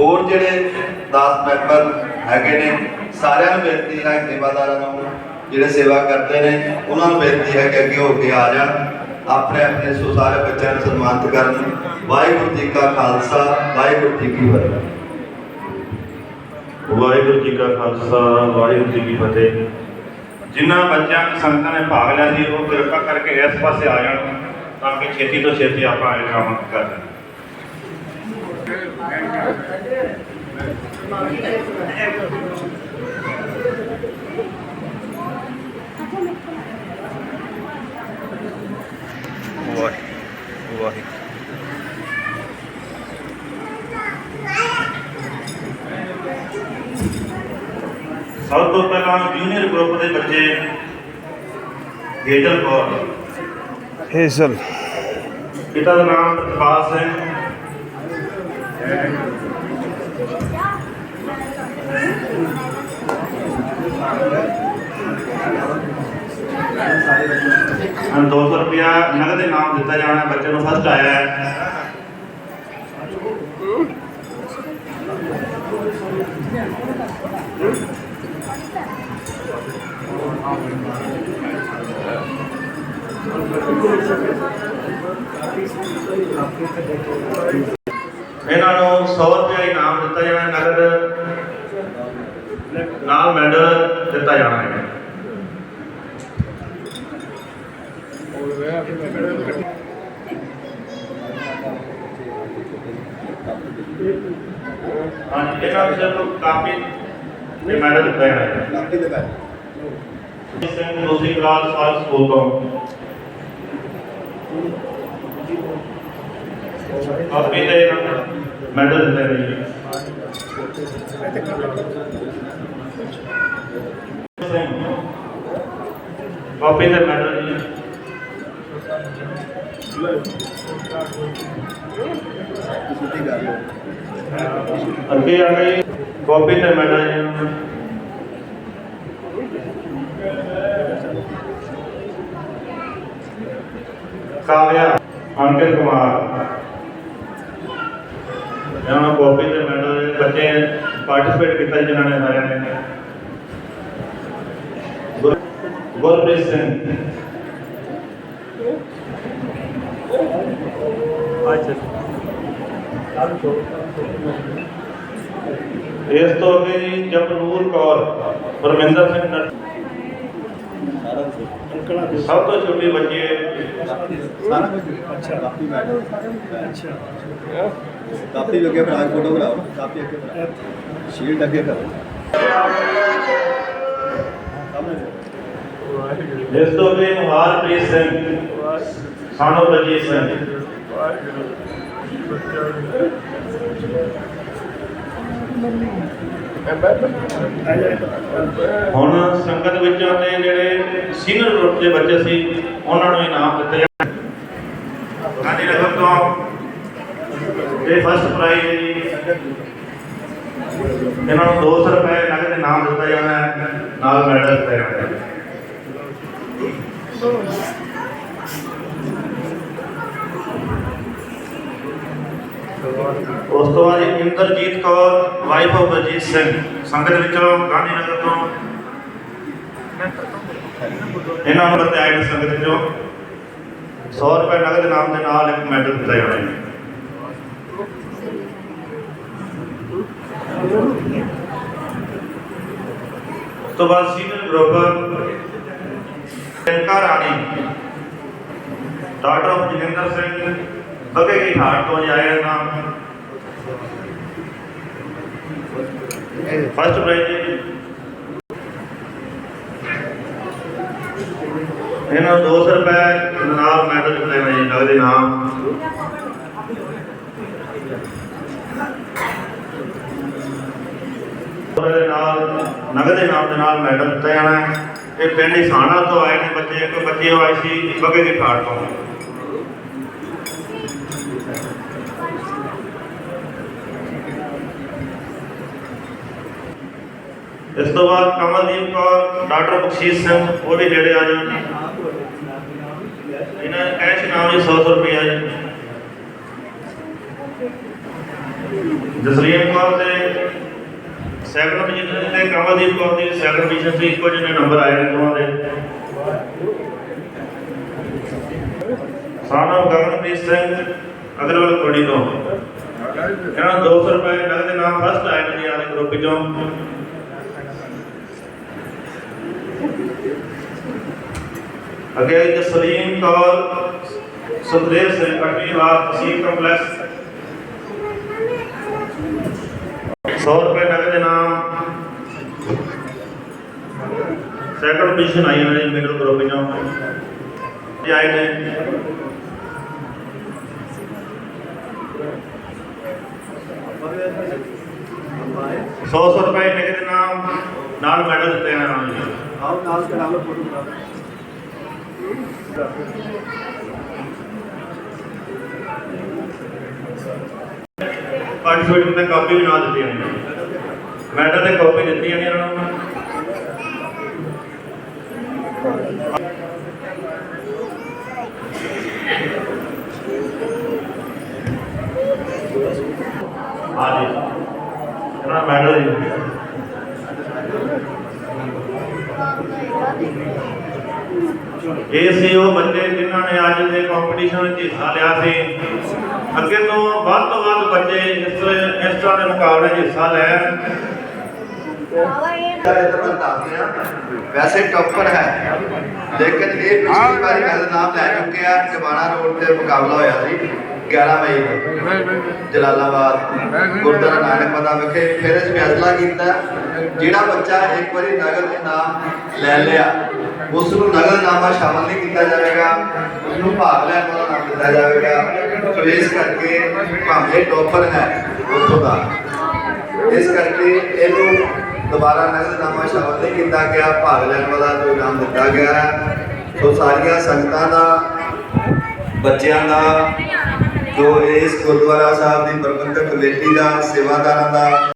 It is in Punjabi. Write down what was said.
ਹੋਰ ਜਿਹੜੇ 10 ਮੈਂਬਰ ਹੈਗੇ ਨੇ, ਸਾਰਿਆਂ ਨੂੰ ਬੇਨਤੀ ਹੈ ਸੇਵਾਦਾਰਾਂ ਨੂੰ, ਜਿਹੜੇ ਸੇਵਾ ਕਰਦੇ ਨੇ, ਉਹਨਾਂ ਨੂੰ ਬੇਨਤੀ ਹੈ ਕਿ ਅੱਗੇ ਹੋ ਕੇ ਆ ਜਾਣ, ਆਪਣੇ ਆਪਣੇ ਸੋ ਸਾਰੇ ਬੱਚਿਆਂ ਨੂੰ ਸਨਮਾਨਿਤ ਕਰਨ। ਵਾਹਿਗੁਰੂ ਜੀ ਕਾ ਖਾਲਸਾ, ਵਾਹਿਗੁਰੂ ਜੀ ਕੀ ਫਤਿਹ। ਵਾਹਿਗੁਰੂ ਜੀ ਕਾ ਖਾਲਸਾ, ਵਾਹਿਗੁਰੂ ਜੀ ਕੀ ਫਤਿਹ। ਜਿਨ੍ਹਾਂ ਬੱਚਿਆਂ ਨੂੰ ਸੰਗਤਾਂ ਨੇ ਭਾਗ ਲਿਆ ਸੀ, ਉਹ ਕਿਰਪਾ ਕਰਕੇ ਇਸ ਪਾਸੇ ਆ ਜਾਣ, ਤਾਂ ਕਿ ਛੇਤੀ ਤੋਂ ਛੇਤੀ ਆਪਾਂ ਇਹ ਕੰਮ ਕਰ ਸਕੀਏ। ਵਾਹਿਗੁਰੂ ਵਾਹਿਗੁਰੂ ਸਭ ਤੋਂ ਪਹਿਲਾਂ ਜੂਨੀਅਰ ਗਰੁੱਪ ਦੇ ਬੱਚੇ ਗੇਜਲ ਕੌਰ ਹੇਜ਼ਲ ਪਿਤਾ ਦਾ ਨਾਮ ਪ੍ਰਕਾਸ਼ ਸਿੰਘ ਹਾਂ 200 ਰੁਪਿਆ ਨਗਦ ਇਨਾਮ ਦਿੱਤਾ ਜਾਣਾ ਹੈ, ਬੱਚੇ ਨੂੰ ਫਸਟ ਆਇਆ ਹੈ। ਇਹਨਾਂ ਨੂੰ 100 ਰੁਪਏ ਇਨਾਮ ਦਿੱਤਾ ਜਾਣਾ ਹੈ, ਨਗਦ ਨਾਲ ਮੈਡਲ ਦਿੱਤਾ ਜਾਣਾ ਹੈ। ਹਾਂਜੀ ਇਹਨਾਂ ਕਾਪੀ ਤੇ ਮੈਡਲ ਦਿੱਤਾ ਜਾਣਾ ਹੈ। ਸਿੰਘ ਦੂਸਰੀ ਕਲਾਸ ਸਾਲ ਸਕੂਲ ਤੇ ਮੈਡਲ ਦਿੱਤੇ ਨੇ ਜੀ ਕਾਪੀ ਤੇ ਮੈਡਲ ਜੀ। ਅੱਗੇ ਆ ਗਈ ਕਾਪੀ ਤੇ ਮੈਡਲ ਜੀ। ਕਾਵਿਆ ਅੰਕਿਤ ਕੁਮਾਰ। ਇਹਨਾਂ ਨੂੰ ਕਾਪੀ ਤੇ ਮੈਡਲ ਬੱਚੇ ਪਾਰਟਿਸਿਪੇਟ ਕੀਤਾ ਜਿਨ੍ਹਾਂ ਨੇ ਸਾਰਿਆਂ ਨੇ। ਗੁਰ- ਗੁਰਪ੍ਰੀਤ ਸਿੰਘ। ਇਸ ਤੋਂ ਅੱਗੇ ਜੀ ਜਪਨੂਰ ਕੌਰ, ਪਰਮਿੰਦਰ ਸਿੰਘ ਨਟ ਸਭ ਤੋਂ ਛੋਟੀ ਬੱਚੀ। ਸਾਰਾ ਅੱਛਾ। ਕਾਪੀ ਮੈਡਮ ਅੱਛਾ ਕਾਪੀ ਅੱਗੇ ਬਣਾ ਫੋਟੋ ਬਣਾਓ। ਕਾਪੀ ਅੱਗੇ ਬਣਾ। ਸ਼ੀਲਡ ਅੱਗੇ ਕਰੋ। ਇਸ ਤੋਂ ਅੱਗੇ ਮੁਹਾਰਪ੍ਰੀਤ ਸਿੰਘ ਸਾਨੋ ਬਲਜੀਤ ਸਿੰਘ। ਹੁਣ ਸੰਗਤ ਵਿੱਚੋਂ ਤੇ ਜਿਹੜੇ ਸੀਨੀਅਰ ਗਰੁੱਪ ਦੇ ਬੱਚੇ ਸੀ ਉਹਨਾਂ ਨੂੰ ਇਨਾਮ ਦਿੱਤੇ ਗਾਂਧੀ ਨਗਰ ਤੋਂ ਇਹ ਫਸਟ ਪ੍ਰਾਈਜ਼ ਇਹਨਾਂ ਨੂੰ 200 ਰੁਪਏ ਨਗਦ ਇਨਾਮ ਦਿੱਤਾ ਜਾਣਾ ਹੈ ਨਾਲ ਮੈਡਲ ਦਿੱਤਾ ਜਾਣਾ ਹੈ। ਉਸ ਤੋਂ ਬਾਅਦ ਇੰਦਰਜੀਤ ਕੌਰ ਵਾਈਫ ਆਫ ਬਲਜੀਤ ਸਿੰਘ। ਸੰਗਤ ਵਿੱਚੋਂ ਗਾਂਧੀ ਨਗਰ ਤੋਂ ਇਹਨਾਂ ਨੂੰ ਬਤਾਇਆ ਸੰਗਤ ਵਿੱਚੋਂ 100 ਰੁਪਏ ਨਗਦ ਇਨਾਮ ਦੇ ਨਾਲ ਇੱਕ ਮੈਡਲ ਦਿੱਤਾ ਜਾਣਾ ਹੈ ਤੋਂ ਬਾਅਦ ਸੀਨੀਅਰ ਗਰੁੱਪ ਟੈਂਕਾ ਰਾਣੀ ਡਾਕਟਰ ਆਫ ਸਿੰਘ ਬਗੇ ਕੀ ਹਾਰ ਤੋਂ ਜਾਇਆ ਨਾਮ ਫਸਟ ਪ੍ਰਾਈਜ਼ ਇਹਨਾਂ 200 ਰੁਪਏ ਨਾਲ ਮੈਡਲ ਦਿੱਤੇ ਜੀ ਨਗਦ ਇਨਾਮ ਉਹਦੇ ਨਾਲ ਨਗਦ ਇਨਾਮ ਦੇ ਨਾਲ ਮੈਡਲ ਦਿੱਤਾ ਜਾਣਾ ਇਹ ਪਿੰਡ ਇਸਾਨਾ ਤੋਂ ਆਏ ਨੇ ਬੱਚੇ, ਇੱਕ ਬੱਚੇ ਆਏ ਸੀ ਬੱਗੇ ਦੀ ਠਾੜ ਤੋਂ। ਇਸ ਤੋਂ ਬਾਅਦ ਕਮਲਦੀਪ ਕੌਰ, ਡਾਕਟਰ ਬਖਸ਼ੀਸ਼ ਸਿੰਘ, ਉਹ ਵੀ ਜਿਹੜੇ ਆ ਜਾਣ ਇਹਨਾਂ ਕੈਸ਼ ਨਾਮ ਜੀ 100 ਰੁਪਏ ਆ ਜੀ। ਜਸਲੀਨ ਕੌਰ ਦੇ ਸੈਕੰਡ ਪੋਜੀਸ਼ਨ ਤੇ ਕਮਲਦੀਪ ਕੌਰ ਦੀ ਸੈਕੰਡ ਪੋਜੀਸ਼ਨ ਸੀ ਇੱਕੋ ਜਿਹੇ ਨੰਬਰ ਆਏ ਨੇ ਦੋਵਾਂ ਦੇ। ਸਾਨਾ ਗਗਨਪ੍ਰੀਤ ਸਿੰਘ, ਅਗਰਵਾਲ ਕੋਣੀ ਤੋਂ। ਇਹਨਾਂ ਨੂੰ 200 ਰੁਪਏ ਨਗਦ ਨਾਮ ਫਸਟ ਆਏ ਨੇ ਜੀ ਗਰੁੱਪ ਚੋਂ। ਅੱਗੇ ਆਈ ਜਸਲੀਨ ਕੌਰ ਸੁਖਦੇਵ ਸਿੰਘ ਕਟਵੀਵਾਲ ਤਹਿਸੀਲ ਕੰਪਲੈਕਸ 100 ਰੁਪਏ ਨਗਦ ਨਾਮ ਸੈਕੰਡ ਪੋਜੀਸ਼ਨ ਆਈ ਉਹਨਾਂ ਦੀ ਮਿਡਲ ਗਰੁੱਪ ਵਿੱਚੋਂ ਇਹ ਆਏ ਨੇ ਸੌ ਸੌ ਰੁਪਏ ਨਗਦ ਨਾਮ ਨਾਲ ਮੈਡਲ ਦਿੱਤੇ ਨੇ ਉਹਨਾਂ ਪਾਰਟਿਸਪੇਟ ਤੇ ਕਾਪੀ ਵੀ ਨਾਲ ਦਿੱਤੀ ਨੇ ਮੈਡਲ ਤੇ ਕਾਪੀ ਦਿੱਤੀਆਂ ਨੇ ਉਹਨਾਂ ਨੂੰ। ਹਾਂਜੀ ਇਹਨਾਂ ਮੈਡਲ ਜੀ। ਇਹ ਸੀ ਉਹ ਬੱਚੇ ਜਿਨ੍ਹਾਂ ਨੇ ਅੱਜ ਦੇ ਕੰਪੀਟੀਸ਼ਨ ਵਿੱਚ ਹਿੱਸਾ ਲਿਆ ਸੀ। ਅੱਗੇ ਤੋਂ ਵੱਧ ਤੋਂ ਵੱਧ ਬੱਚੇ ਇਸ ਇਸ ਤਰ੍ਹਾਂ ਦੇ ਮੁਕਾਬਲੇ 'ਚ ਹਿੱਸਾ ਲੈਣ। ਵੈਸੇ ਟੌਪਰ ਹੈ, ਲੇਕਿਨ ਇਹ ਪਿਛਲੀ ਵਾਰੀ ਮੈਂ ਨਾਮ ਲੈ ਚੁੱਕਿਆ ਟਿਵਾਣਾ ਰੋਡ ਤੇ ਮੁਕਾਬਲਾ ਹੋਇਆ ਸੀ। 11 ਮਈ ਜਲਾਲਾਬਾਦ, ਗੁਰਦੁਆਰਾ ਨਾਨਕ ਮਦਾ ਵਿਖੇ ਫਿਰ ਇਸ ਫੈਸਲਾ ਕੀਤਾ। ਜਿਹੜਾ ਬੱਚਾ ਇੱਕ ਵਾਰੀ ਨਗਦ ਇਨਾਮ ਲੈ ਲਿਆ, ਉਸ ਨੂੰ ਨਗਦ ਨਾਮਾ ਸ਼ਾਮਲ ਨਹੀਂ ਕੀਤਾ ਜਾਵੇਗਾ। ਉਸ ਨੂੰ ਭਾਗ ਲੈਣ ਵਾਲਾ ਨਾਮ ਦਿੱਤਾ ਜਾਵੇਗਾ। ਸੋ ਇਸ ਕਰਕੇ ਭਾਵੇਂ ਟੌਪਰ ਹੈ ਉੱਥੋਂ ਦਾ। ਇਸ ਕਰਕੇ ਇਹਨੂੰ ਦੁਬਾਰਾ ਨਗਦਨਾਮਾ ਸ਼ਾਮਲ ਨਹੀਂ ਕੀਤਾ ਗਿਆ, ਭਾਗ ਲੈਣ ਵਾਲਾ ਜੋ ਇਨਾਮ ਦਿੱਤਾ ਗਿਆ ਹੈ। ਸੋ ਸਾਰੀਆਂ ਸੰਗਤਾਂ ਦਾ, ਬੱਚਿਆਂ ਦਾ ਜੋ ਇਸ ਗੁਰਦੁਆਰਾ ਸਾਹਿਬ ਦੀ ਪ੍ਰਬੰਧਕ ਕਮੇਟੀ ਦਾ ਸੇਵਾਦਾਰਾਂ ਦਾ